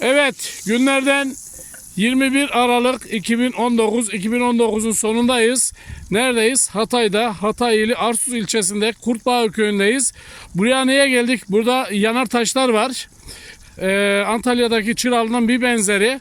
Evet günlerden 21 Aralık 2019 2019'un sonundayız. Neredeyiz? Hatay'da. Hatay ili Arsuz ilçesinde Kurtbağ köyündeyiz. Buraya niye geldik? Burada yanar taşlar var. Ee, Antalya'daki Çıralı'nın bir benzeri.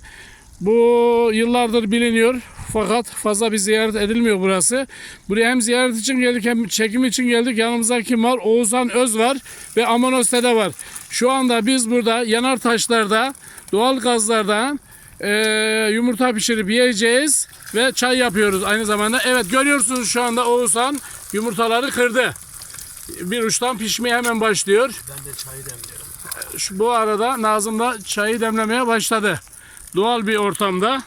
Bu yıllardır biliniyor. Fakat fazla bir ziyaret edilmiyor burası. Buraya hem ziyaret için geldik hem çekim için geldik. Yanımızda kim var? Oğuzhan Öz var ve Amanos Dede var. Şu anda biz burada yanar taşlarda, doğal gazlardan eee, yumurta pişirip yiyeceğiz ve çay yapıyoruz aynı zamanda. Evet görüyorsunuz şu anda Oğuzhan yumurtaları kırdı. Bir uçtan pişmeye hemen başlıyor. Ben de çayı demliyorum. Şu, bu arada Nazım da çayı demlemeye başladı. Doğal bir ortamda.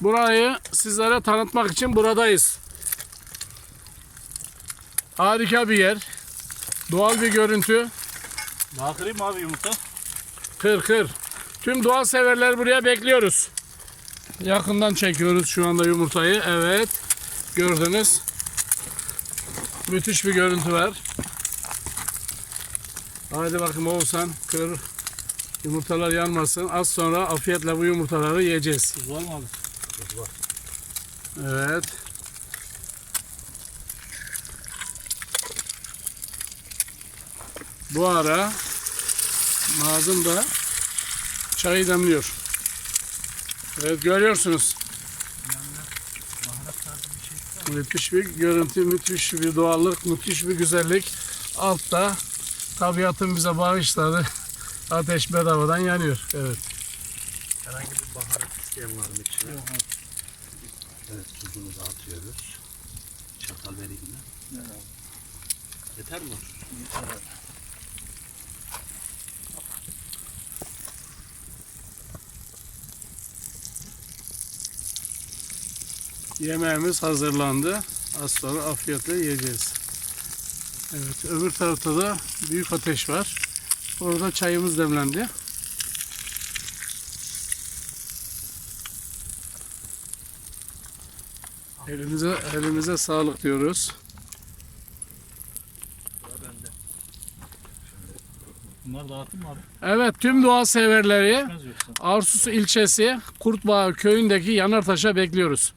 Burayı sizlere tanıtmak için buradayız. Harika bir yer. Doğal bir görüntü. Daha kırayım abi yumurta? Kır kır. Tüm doğal severler buraya bekliyoruz. Yakından çekiyoruz şu anda yumurtayı. Evet. Gördünüz. Müthiş bir görüntü var. Hadi bakayım Oğuzhan kır. Yumurtalar yanmasın. Az sonra afiyetle bu yumurtaları yiyeceğiz. Var mı abi? Var. Evet. Bu ara Nazım da çayı demliyor. Evet görüyorsunuz. Müthiş bir görüntü, müthiş bir doğallık, müthiş bir güzellik. Altta tabiatın bize bağışladığı ateş bedavadan yanıyor. Evet. Herhangi bir baharat isteyen var mı içine? Evet tuzumuzu atıyoruz. Çatal vereyim mi? Yeter mi? Yeter abi. Yemeğimiz hazırlandı. Az sonra afiyetle yiyeceğiz. Evet, öbür tarafta da büyük ateş var. Orada çayımız demlendi. Elimize elimize sağlık diyoruz. Bunlar dağıttın mı abi? Evet, tüm doğa severleri. Arsus ilçesi Kurtbağ köyündeki Yanartaş'a bekliyoruz.